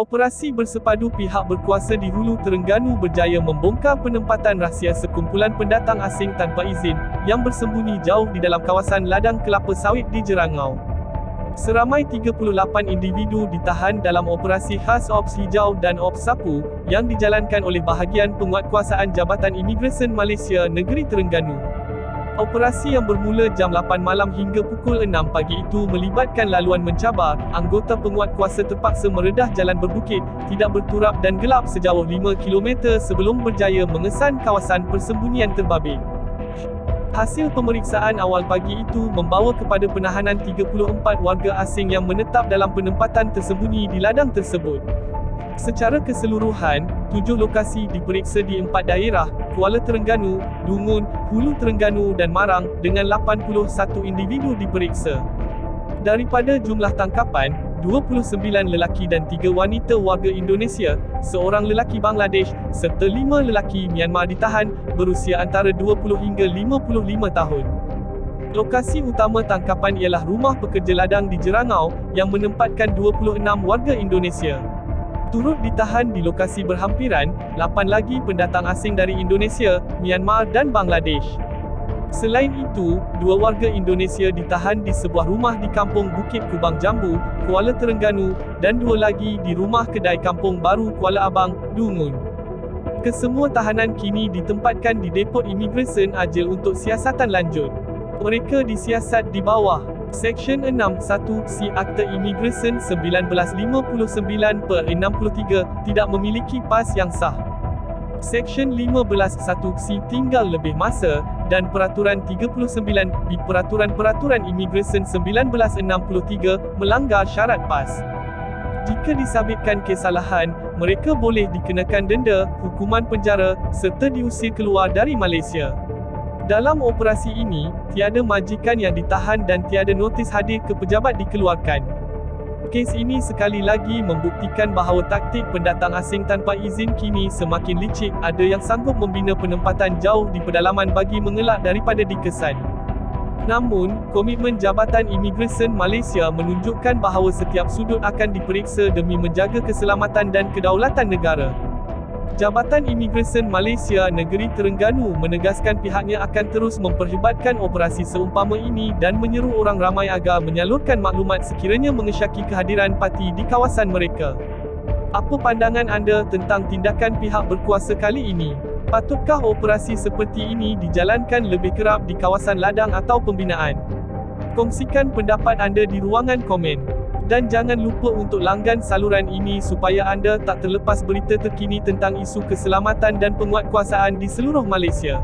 Operasi bersepadu pihak berkuasa di Hulu Terengganu berjaya membongkar penempatan rahsia sekumpulan pendatang asing tanpa izin yang bersembunyi jauh di dalam kawasan ladang kelapa sawit di Jerangau. Seramai 38 individu ditahan dalam operasi khas Ops Hijau dan Ops Sapu yang dijalankan oleh bahagian penguatkuasaan Jabatan Imigresen Malaysia Negeri Terengganu. Operasi yang bermula jam 8 malam hingga pukul 6 pagi itu melibatkan laluan mencabar, anggota penguatkuasa terpaksa meredah jalan berbukit, tidak berturap dan gelap sejauh 5 km sebelum berjaya mengesan kawasan persembunyian terbabit. Hasil pemeriksaan awal pagi itu membawa kepada penahanan 34 warga asing yang menetap dalam penempatan tersembunyi di ladang tersebut. Secara keseluruhan, tujuh lokasi diperiksa di empat daerah, Kuala Terengganu, Dungun, Hulu Terengganu dan Marang, dengan 81 individu diperiksa. Daripada jumlah tangkapan, 29 lelaki dan 3 wanita warga Indonesia, seorang lelaki Bangladesh, serta 5 lelaki Myanmar ditahan, berusia antara 20 hingga 55 tahun. Lokasi utama tangkapan ialah rumah pekerja ladang di Jerangau, yang menempatkan 26 warga Indonesia. Turut ditahan di lokasi berhampiran, 8 lagi pendatang asing dari Indonesia, Myanmar dan Bangladesh. Selain itu, dua warga Indonesia ditahan di sebuah rumah di Kampung Bukit Kubang Jambu, Kuala Terengganu, dan dua lagi di rumah kedai Kampung Baru Kuala Abang, Dungun. Kesemua tahanan kini ditempatkan di Depot Imigresen Ajil untuk siasatan lanjut. Mereka disiasat di bawah Seksyen 6.1 C Akta Imigresen 1959 per 63 tidak memiliki pas yang sah. Seksyen 15.1 C tinggal lebih masa, dan Peraturan 39 di Peraturan-Peraturan Imigresen 1963 melanggar syarat PAS. Jika disabitkan kesalahan, mereka boleh dikenakan denda, hukuman penjara, serta diusir keluar dari Malaysia. Dalam operasi ini, tiada majikan yang ditahan dan tiada notis hadir ke pejabat dikeluarkan. Kes ini sekali lagi membuktikan bahawa taktik pendatang asing tanpa izin kini semakin licik, ada yang sanggup membina penempatan jauh di pedalaman bagi mengelak daripada dikesan. Namun, komitmen Jabatan Imigresen Malaysia menunjukkan bahawa setiap sudut akan diperiksa demi menjaga keselamatan dan kedaulatan negara. Jabatan Imigresen Malaysia Negeri Terengganu menegaskan pihaknya akan terus memperhebatkan operasi seumpama ini dan menyeru orang ramai agar menyalurkan maklumat sekiranya mengesyaki kehadiran parti di kawasan mereka. Apa pandangan anda tentang tindakan pihak berkuasa kali ini? Patutkah operasi seperti ini dijalankan lebih kerap di kawasan ladang atau pembinaan? Kongsikan pendapat anda di ruangan komen. Dan jangan lupa untuk langgan saluran ini supaya anda tak terlepas berita terkini tentang isu keselamatan dan penguatkuasaan di seluruh Malaysia.